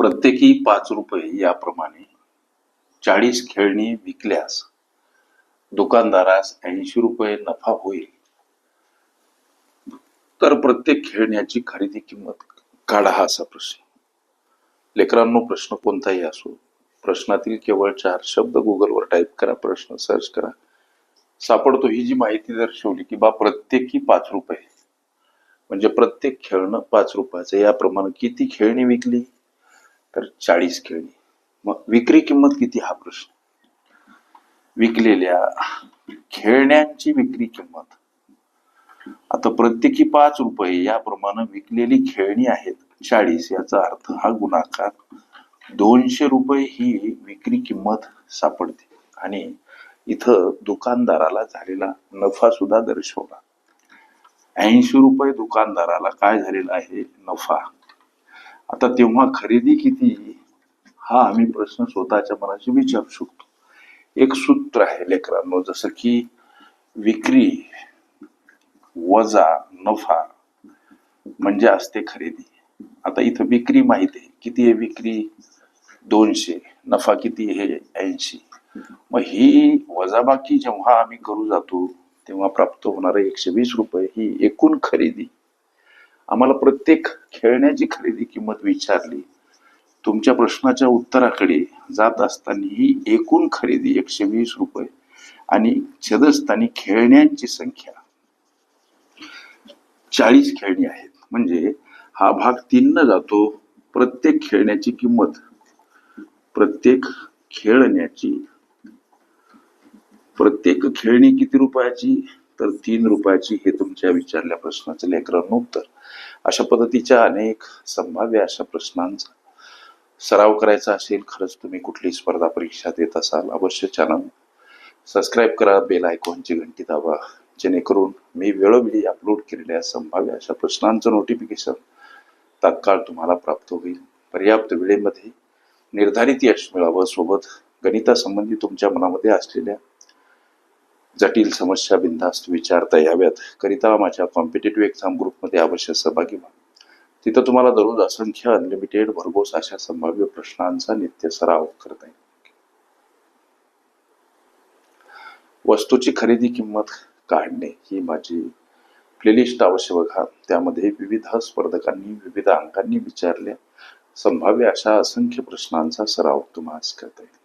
प्रत्येकी पाच रुपये याप्रमाणे चाळीस खेळणी विकल्यास दुकानदारास ऐंशी रुपये नफा होईल. तर प्रत्येक खेळण्याची खरेदी किंमत काढा हा असा प्रश्न. लेकरांनो प्रश्न कोणताही असो प्रश्नातील केवळ चार शब्द गुगलवर टाईप करा प्रश्न सर्च करा. सापडतो ही जी माहिती दर्शवली की बा प्रत्येकी पाच रुपये. म्हणजे प्रत्येक खेळणं पाच रुपयाचं याप्रमाणे किती खेळणी विकली? तर चाळीस खेळणी. मग विक्री किंमत किती हा प्रश्न? विकलेल्या खेळण्यांची विक्री किंमत. आता प्रत्येकी पाच रुपये याप्रमाणे विकलेली खेळणी आहेत. चाळीस याचा अर्थ हा गुणाकार. दोनशे रुपये ही विक्री किंमत सापडते. आणि इथं दुकानदाराला झालेला नफा सुद्धा दर्शवला. ऐंशी रुपये दुकानदाराला काय झालेला आहे? नफा. आता तेव्हा खरेदी किती हा आम्ही प्रश्न स्वतःच्या मनाशी विचारू शकतो. एक सूत्र आहे लेकरांनो जसं की विक्री वजा नफा म्हणजे असते खरेदी. आता इथं विक्री माहिती आहे. किती आहे विक्री? दोनशे. नफा किती आहे? ऐंशी. मग ही वजाबाकी जेव्हा आम्ही करू जातो तेव्हा प्राप्त होणारे एकशे वीस रुपये ही एकूण खरेदी. आम्हाला प्रत्येक खेळण्याची खरेदी किंमत विचारली. तुमच्या प्रश्नाच्या उत्तराकडे जात असताना ही एकूण खरेदी एकशे वीस रुपये आणि छेदस्थानी खेळण्यांची संख्या चाळीस खेळणी आहेत. म्हणजे हा भाग तीन न जातो. प्रत्येक खेळण्याची किंमत प्रत्येक खेळण्याची प्रत्येक खेळणी किती रुपयाची? तर तीन रुपयाची हे तुमच्या विचारल्या प्रश्नाचं लेकरांनो उत्तर. अशा पद्धतीच्या अनेक संभाव्य अशा प्रश्नांचा सराव करायचा असेल खरंच तुम्ही कुठली स्पर्धा परीक्षा देत असाल अवश्य चॅनल सबस्क्राईब करा बेल आयकॉनची घंटी दाबा जेणेकरून मी वेळोवेळी अपलोड केलेल्या संभाव्य अशा प्रश्नांचं नोटिफिकेशन तात्काळ तुम्हाला प्राप्त होईल. पर्याप्त वेळेमध्ये निर्धारित यश मिळावं. सोबत गणितासंबंधी तुमच्या मनामध्ये असलेल्या जटिल समस्या बिनधास्त विचारता याव्यात करिता माझ्या कॉम्पिटेटिव्ह एक्झाम ग्रुपमध्ये अवश्य सहभागी व्हा. तिथं तुम्हाला दररोज असंख्य अनलिमिटेड भरघोस अशा संभाव्य प्रश्नांचा नित्य सराव करता येईल. वस्तूची खरेदी किंमत काढणे ही माझी प्लेलिस्ट अवश्य बघा. त्यामध्ये विविध स्पर्धकांनी विविध अंकांनी विचारल्या. संभाव्य अशा असंख्य प्रश्नांचा सराव तुम्हाला करता येईल.